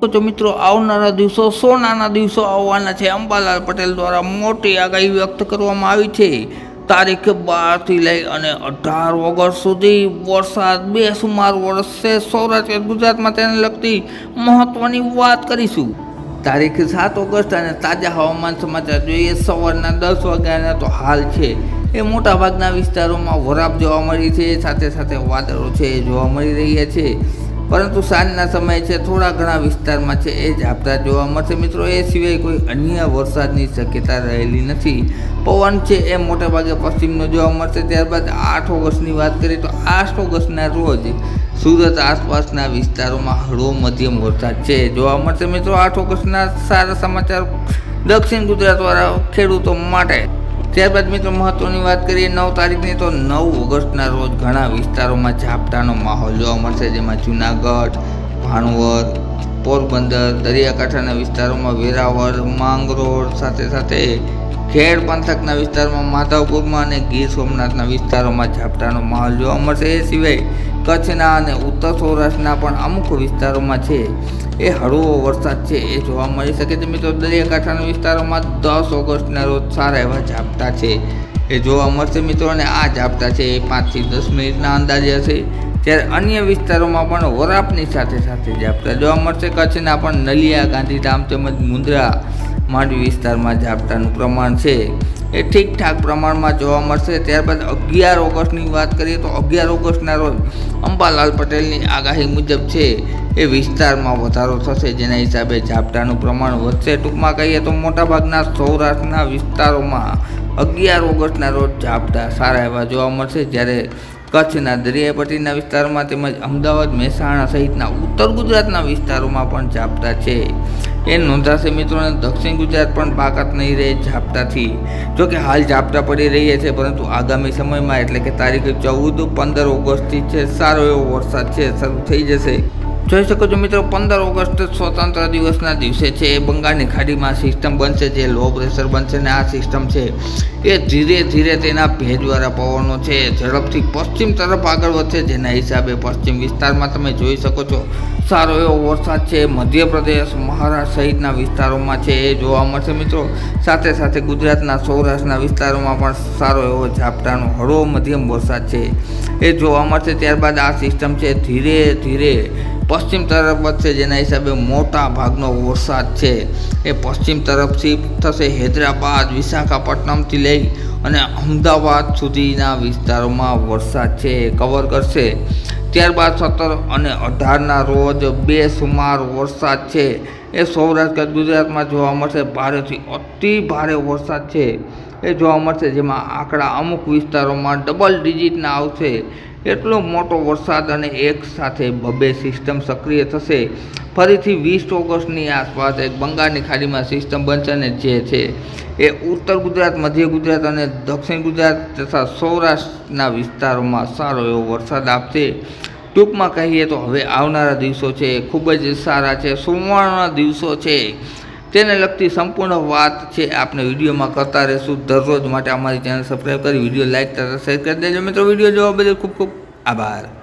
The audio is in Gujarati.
તો મિત્રો, આવનારા દિવસો, સોનાના દિવસો આવવાના છે. અંબાલાલ પટેલ દ્વારા મોટી આગાહી વ્યક્ત કરવામાં આવી છે. તારીખ બારથી લઈ અને અઢાર ઓગસ્ટ સુધી વરસાદ બેસુમાર વરસશે સૌરાષ્ટ્ર, ગુજરાતમાં તેને લગતી મહત્વની વાત કરીશું. તારીખ સાત ઓગસ્ટ અને તાજા હવામાન સમાચાર જોઈએ. સવારના દસ વાગ્યાના તો હાલ છે. એ મોટાભાગના વિસ્તારોમાં વરાપ જોવા મળી છે. સાથે સાથે વાદળો છે, જોવા મળી રહ્યા છે. પરંતુ સાંજના સમયે છે, થોડા ઘણા વિસ્તારમાં છે, એ ઝાપટા જોવા મળશે. મિત્રો, એ સિવાય કોઈ અન્ય વરસાદની શક્યતા રહેલી નથી. પવન છે, એ મોટાભાગે પશ્ચિમનો જોવા મળશે. ત્યારબાદ આઠ ઓગસ્ટની વાત કરીએ તો આઠ ઓગસ્ટના રોજ સુરત આસપાસના વિસ્તારોમાં હળવો મધ્યમ વરસાદ છે, જોવા મળશે. મિત્રો, આઠ ઓગસ્ટના સારા સમાચાર દક્ષિણ ગુજરાતવાળા ખેડૂતો માટે ત્યારબાદ મિત્રો મહત્વની વાત કરીએ, નવ તારીખની તો નવ ઓગસ્ટના રોજ ઘણા વિસ્તારોમાં ઝાપટાનો માહોલ જોવા મળશે, જેમાં જુનાગઢ ભાણવર પોરબંદર, દરિયાકાંઠાના વિસ્તારોમાં વેરાવળ, માંગરોળ સાથે સાથે ખેડ પંથકના વિસ્તારમાં માધવપુરમાં અને ગીર સોમનાથના વિસ્તારોમાં ઝાપટાનો માહોલ જોવા મળશે. એ સિવાય કચ્છના અને ઉત્તર સૌરાષ્ટ્રના પણ અમુક વિસ્તારોમાં છે. એ હળવો વરસાદ છે, એ જોવા મળી શકે છે. મિત્રો, દરિયાકાંઠાના વિસ્તારોમાં દસ ઓગસ્ટના રોજ સારા એવા ઝાપટા છે. એ જોવા મળશે મિત્રો, અને આ ઝાપટા છે એ પાંચથી દસ મિનિટના અંદાજે હશે. જ્યારે અન્ય વિસ્તારોમાં પણ વરાપની સાથે સાથે ઝાપટા જોવા મળશે. કચ્છના પણ નલિયા, ગાંધીધામ તેમજ મુંદ્રા માંડવી વિસ્તારમાં ઝાપટાનું પ્રમાણ છે. એ ઠીકઠાક પ્રમાણમાં જોવા મળશે. ત્યારબાદ અગિયાર ઓગસ્ટની વાત કરીએ તો અગિયાર ઓગસ્ટના રોજ અંબાલાલ પટેલની આગાહી મુજબ છે. એ વિસ્તારમાં વધારો થશે. જેના હિસાબે ઝાપટાનું પ્રમાણ વધશે. ટૂંકમાં કહીએ તો મોટાભાગના સૌરાષ્ટ્રના વિસ્તારોમાં અગિયાર ઓગસ્ટના રોજ ઝાપટા સારા એવા જોવા મળશે. જ્યારે કચ્છના દરિયાપટ્ટીના વિસ્તારોમાં તેમજ અમદાવાદ, મહેસાણા સહિતના ઉત્તર ગુજરાતના વિસ્તારોમાં પણ ઝાપટા છે. એ નોંધાશે મિત્રોને દક્ષિણ ગુજરાત પણ બાકાત નહીં રહે ઝાપટાથી. જોકે હાલ ઝાપટા પડી રહ્યા છે, પરંતુ આગામી સમયમાં, એટલે કે તારીખ ચૌદ પંદર ઓગસ્ટથી છે, સારો એવો વરસાદ છે, શરૂ થઈ જશે. જોઈ શકો છો મિત્રો, પંદર ઓગસ્ટ સ્વતંત્ર દિવસના દિવસે છે, એ બંગાળની ખાડીમાં સિસ્ટમ બનશે, જે લો પ્રેશર બનશે ને આ સિસ્ટમ છે, એ ધીરે ધીરે તેના ભેજવાળા પવનો છે, ઝડપથી પશ્ચિમ તરફ આગળ વધશે, જેના હિસાબે પશ્ચિમ વિસ્તારમાં તમે જોઈ શકો છો, સારો એવો વરસાદ છે, મધ્યપ્રદેશ, મહારાષ્ટ્ર સહિતના વિસ્તારોમાં છે, એ જોવા મળશે મિત્રો. સાથે સાથે ગુજરાતના સૌરાષ્ટ્રના વિસ્તારોમાં પણ સારો એવો ઝાપટાનો હળવો મધ્યમ વરસાદ છે, એ જોવા મળશે. ત્યારબાદ આ સિસ્ટમ છે, ધીરે ધીરે પશ્ચિમ તરફ વધશે, જેના હિસાબે મોટા ભાગનો વરસાદ છે. એ પશ્ચિમ તરફથી થશે હૈદરાબાદ, વિશાખાપટ્ટનમથી લઈ અને અમદાવાદ સુધીના વિસ્તારોમાં વરસાદ છે, એ કવર કરશે. ત્યારબાદ સત્તર અને અઢારના રોજ બે સુમાર વરસાદ છે. એ સૌરાષ્ટ્ર ગુજરાતમાં જોવા મળશે, ભારેથી અતિ ભારે વરસાદ છે. એ જોવા મળશે, જેમાં આંકડા અમુક વિસ્તારોમાં ડબલ ડિજિટના આવશે. એટલો મોટો વરસાદ અને એક સાથે બબે સિસ્ટમ સક્રિય થશે. ફરીથી વીસ ઓગસ્ટની આસપાસ એક બંગાળની ખાડીમાં સિસ્ટમ બનશે અને જે છે એ ઉત્તર ગુજરાત, મધ્ય ગુજરાત અને દક્ષિણ ગુજરાત તથા સૌરાષ્ટ્રના વિસ્તારોમાં સારો એવો વરસાદ આપશે. ટૂંકમાં કહીએ તો હવે આવનારા દિવસો છે ખૂબ જ સારા છે. સોમવારના દિવસો છે. તેને લગતી સંપૂર્ણ વાત છે આપણે વિડીયોમાં કરતા રહીશું. દરરોજ માટે અમારી ચેનલ સબસ્ક્રાઈબ કરી, વીડિયો લાઇક તથા શેર કરી દેજો. મિત્રો, વીડિયો જોવા બદલ ખૂબ ખૂબ આભાર.